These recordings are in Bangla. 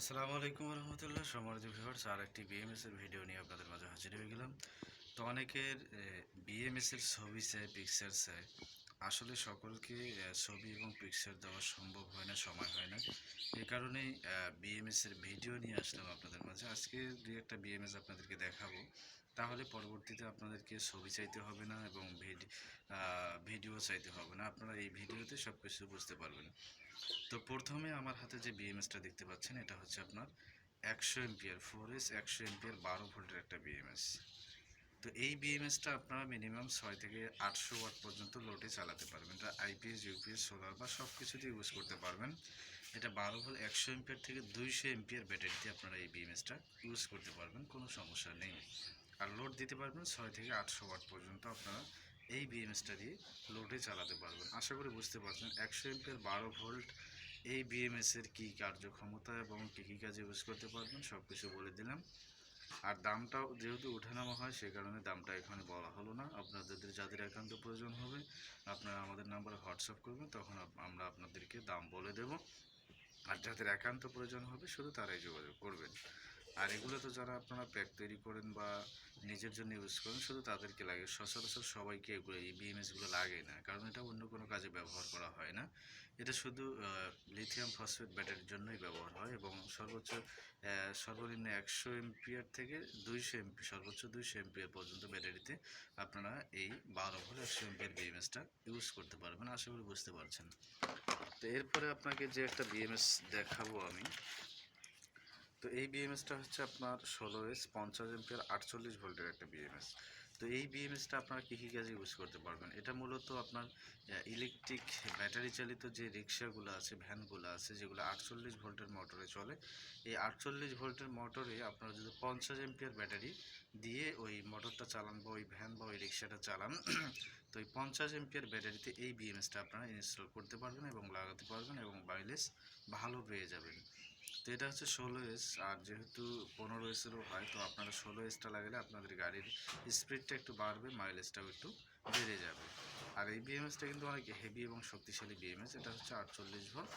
আসসালামু আলাইকুম রহমতুল্লাহ সমাজ ভিভার্স আর একটি বিএমএস এর ভিডিও নিয়ে আপনাদের মাঝে হাজির হয়ে গেলাম। তো অনেকের বিএমএস এর ছবি চাই পিকচার চাই। আসলে সকলকে ছবি এবং পিকচার দেওয়া সম্ভব হয় না, সময় হয় না। এ কারণেই বিএমএস এর ভিডিও নিয়ে আসলাম আপনাদের মাঝে। আজকে দুই একটা বিএমএস আপনাদেরকে দেখাবো। তাহলে পরবর্তীতে আপনাদেরকে ছবি চাইতে হবে না এবং ভিডি- ভিডিও চাইতে হবে না। আপনারা এই ভিডিওতে সব কিছু বুঝতে পারবেন। তো প্রথমে আমার হাতে যে বিএমএসটা দেখতে পাচ্ছেন, এটা হচ্ছে আপনার একশো এমপিয়ার ফোর এস একশো এমপিয়ার, বারো ভোল্টের একটা বিএমএস তো এই বিএমএসটা আপনারা মিনিমাম ছয় থেকে আটশো ওয়াট পর্যন্ত লোডে চালাতে পারবেন। এটা আইপিএস ইউপিএস সোলার বা সব কিছুতে ইউজ করতে পারবেন। এটা বারো ভোল্ট একশো এমপিয়ার থেকে দুইশো এমপিয়ার ব্যাটারিতে আপনারা এই বিএমএসটা ইউজ করতে পারবেন, কোনো সমস্যা নেই। আর লোড দিতে পারবেন ছয় থেকে আটশো ওয়াট পর্যন্ত আপনারা এই বিএমএসটা দিয়ে লোডে চালাতে পারবেন। আশা করি বুঝতে পারছেন, একশো এমপিয়ার বারো ভোল্ট, এই বিএমএস এর কী কার্যক্ষমতা এবং কী কী কাজে ইউজ করতে পারবেন সব কিছু বলে দিলাম। আর দামটাও যেহেতু ওঠানামা হয়, সে কারণে দামটা এখানে বলা হলো না। আপনাদের যাদের একান্ত প্রয়োজন হবে, আপনারা আমাদের নাম্বারে হোয়াটসঅ্যাপ করবেন, তখন আমরা আপনাদেরকে দাম বলে দেব। আর যাদের একান্ত প্রয়োজন হবে, শুধু তারাই যোগাযোগ করবেন। আর এগুলো তো যারা আপনারা প্যাক তৈরি করেন বা নিজের জন্য ইউজ করেন, শুধু তাদেরকে লাগে। সচরাচর সবাইকে এগুলো, এই বিএমএসগুলো লাগে না, কারণ এটা অন্য কোনো কাজে ব্যবহার করা হয় না। এটা শুধু লিথিয়াম ফসফেট ব্যাটারির জন্যই ব্যবহার হয় এবং সর্বোচ্চ সর্বনিম্ন একশো এমপিয়ার থেকে দুইশো এমপি, সর্বোচ্চ দুইশো এমপিয়ার পর্যন্ত ব্যাটারিতে আপনারা এই বারো ভোল্ট একশো এমপিয়ার বিএমএসটা ইউজ করতে পারবেন। আশা করি বুঝতে পারছেন। তো এরপরে আপনাকে যে একটা বিএমএস দেখাবো আমি তো এই বিএমএসটা হচ্ছে আপনার ষোলো এস পঞ্চাশ এমপিয়ার আটচল্লিশ ভোল্টের একটা বিএমএস তো এই বিএমএসটা আপনারা কী কী কাজে ইউজ করতে পারবেন? এটা মূলত আপনার ইলেকট্রিক ব্যাটারি চালিত যে রিক্সাগুলো আছে, ভ্যানগুলো আছে, যেগুলো আটচল্লিশ ভোল্টের মোটরে চলে, এই আটচল্লিশ ভোল্টের মোটরে আপনারা যদি পঞ্চাশ এমপিয়ার ব্যাটারি দিয়ে ওই মোটরটা চালান বা ওই ভ্যান বা ওই রিক্সাটা চালান, তো এই পঞ্চাশ এমপিয়ার ব্যাটারিতে এই বিএমএসটা আপনারা ইনস্টল করতে পারবেন এবং লাগাতে পারবেন এবং মাইলেজ ভালো পেয়ে যাবেন। তো এটা হচ্ছে ষোলো এস আর যেহেতু পনেরো এসেরও হয়, তো আপনারা ষোলো এসটা লাগালে আপনাদের গাড়ির স্পিডটা একটু বাড়বে মাইলেজটাও একটু বেড়ে যাবে। আর এই বিএমএসটা কিন্তু অনেক হেভি এবং শক্তিশালী বিএমএস এটা হচ্ছে আটচল্লিশ ভোল্ট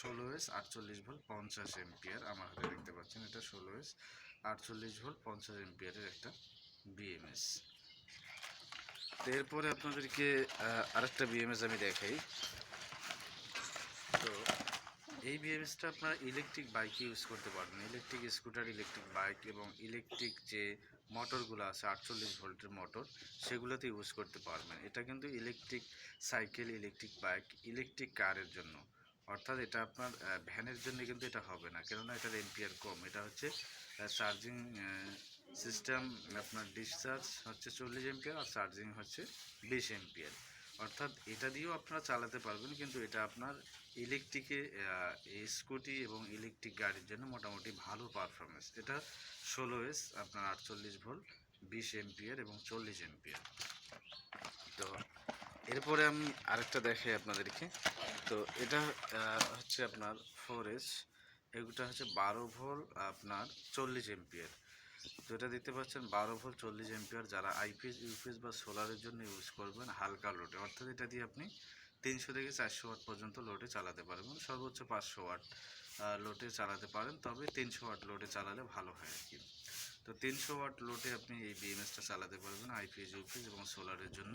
ষোলো এস আটচল্লিশ ভোল্ট পঞ্চাশ এমপিয়ার আমার হাতে দেখতে পাচ্ছেন এটা ষোলো এস আটচল্লিশ ভোল্ট পঞ্চাশ এমপিয়ারের একটা বিএমএস এরপরে আপনাদেরকে আরেকটা বিএমএস আমি দেখাই। তো এই বিএমএসটা আপনার ইলেকট্রিক বাইকে ইউজ করতে পারবেন। ইলেকট্রিক স্কুটার ইলেকট্রিক বাইক এবং ইলেকট্রিক যে মোটরগুলো আছে, আটচল্লিশ ভোল্টের মোটর সেগুলোতে ইউজ করতে পারবেন। এটা কিন্তু electric cycle electric bike electric কারের জন্য। অর্থাৎ এটা আপনার ভ্যানের জন্য কিন্তু এটা হবে না। কেননা এটার এম্পিয়ার কম। এটা হচ্ছে চার্জিং সিস্টেম আপনার ডিসচার্জ হচ্ছে চল্লিশ এম্পিয়ার আর চার্জিং হচ্ছে বিশ এম্পিয়ার অর্থাৎ এটা দিয়েও আপনারা চালাতে পারবেন, কিন্তু এটা আপনার ইলেকট্রিকে স্কুটি এবং ইলেকট্রিক গাড়ির জন্য মোটামুটি ভালো পারফরমেন্স এটা ষোলো এস আপনার আটচল্লিশ ভোল্ট বিশ এমপিয়ার এবং চল্লিশ এমপিয়ার তো এরপরে আমি আরেকটা দেখাই আপনাদেরকে। তো এটা হচ্ছে আপনার ফোর এস এগুলো হচ্ছে বারো ভোল্ট আপনার চল্লিশ এমপিয়ার এটা দেখতে পাচ্ছেন, বারো ভোল্ট চল্লিশ এমপিয়ার যারা আইপিএস ইউপিএস বা সোলারের জন্য ইউজ করবেন হালকা লোডে অর্থাৎ এটা দিয়ে আপনি তিনশো থেকে চারশো ওয়াট পর্যন্ত লোডে চালাতে পারবেন সর্বোচ্চ পাঁচশো ওয়াট লোডে চালাতে পারেন। তবে তিনশো ওয়াট লোডে চালালে ভালো হয় আর কি। তো তিনশো ওয়াট লোডে আপনি এই বিএমএসটা চালাতে পারবেন আইপিএস ইউপিএস এবং সোলারের জন্য।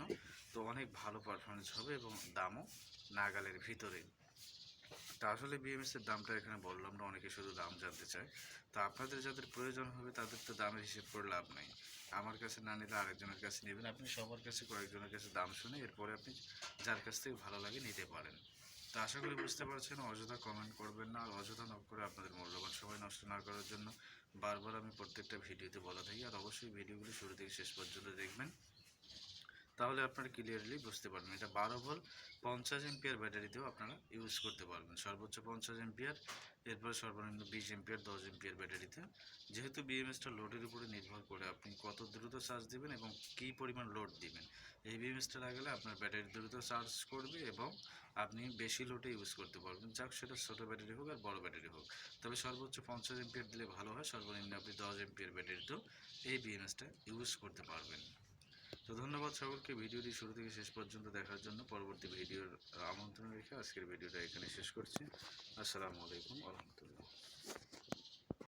তো অনেক ভালো পারফরমেন্স হবে এবং দামও নাগালের ভিতরে। তা আসলে বিএমএস এর দামটা এখানে বললাম না অনেকে শুধু দাম জানতে চায় তা আপনাদের যাদের প্রয়োজন হবে, তাদের তো দামের হিসেব করে লাভ নাই। আমার কাছে না নিলে আরেকজনের কাছে নেবেন। আপনি সবার কাছে, কয়েকজনের কাছে দাম শুনে এরপরে আপনি যার কাছ থেকে ভালো লাগে নিতে পারেন। তো আশা করি বুঝতে পারছেন, অযথা কমেন্ট করবেন না, আর অযথা নক করে আপনাদের মূল্যবান সময় নষ্ট না করার জন্য বারবার আমি প্রত্যেকটা ভিডিওতে বলা থাকি। আর অবশ্যই ভিডিওগুলি শুরু থেকে শেষ পর্যন্ত দেখবেন। তাহলে আপনারা ক্লিয়ারলি বুঝতে পারবেন। এটা বারো ভোল্ট, পঞ্চাশ এমপিয়ার ব্যাটারিতেও আপনারা ইউজ করতে পারবেন। সর্বোচ্চ পঞ্চাশ এমপিয়ার এরপর সর্বনিম্ন বিশ এমপিয়ার দশ এমপিয়ার ব্যাটারিতে যেহেতু বিএমএসটা লোডের উপরে নির্ভর করে আপনি কত দ্রুত চার্জ দিবেন এবং কী পরিমাণ লোড দিবেন। এই বিএমএসটা লাগালে আপনার ব্যাটারি দ্রুত চার্জ করবে এবং আপনি বেশি লোডে ইউজ করতে পারবেন। যাক, সেটা ছোটো ব্যাটারি হোক আর বড় ব্যাটারি হোক। তবে সর্বোচ্চ পঞ্চাশ এমপিয়ার দিলে ভালো হয়। সর্বনিম্ন আপনি দশ এমপিয়ার ব্যাটারিতেও এই বিএমএসটা ইউজ করতে পারবেন। তো ধন্যবাদ সকলকে। ভিডিওটি শুরু থেকে শেষ পর্যন্ত দেখার জন্য পরবর্তী ভিডিওর আমন্ত্রণ রেখে আজকের ভিডিওটা এখানে শেষ করছি। আসসালামু আলাইকুম আলহামদুলিল্লাহ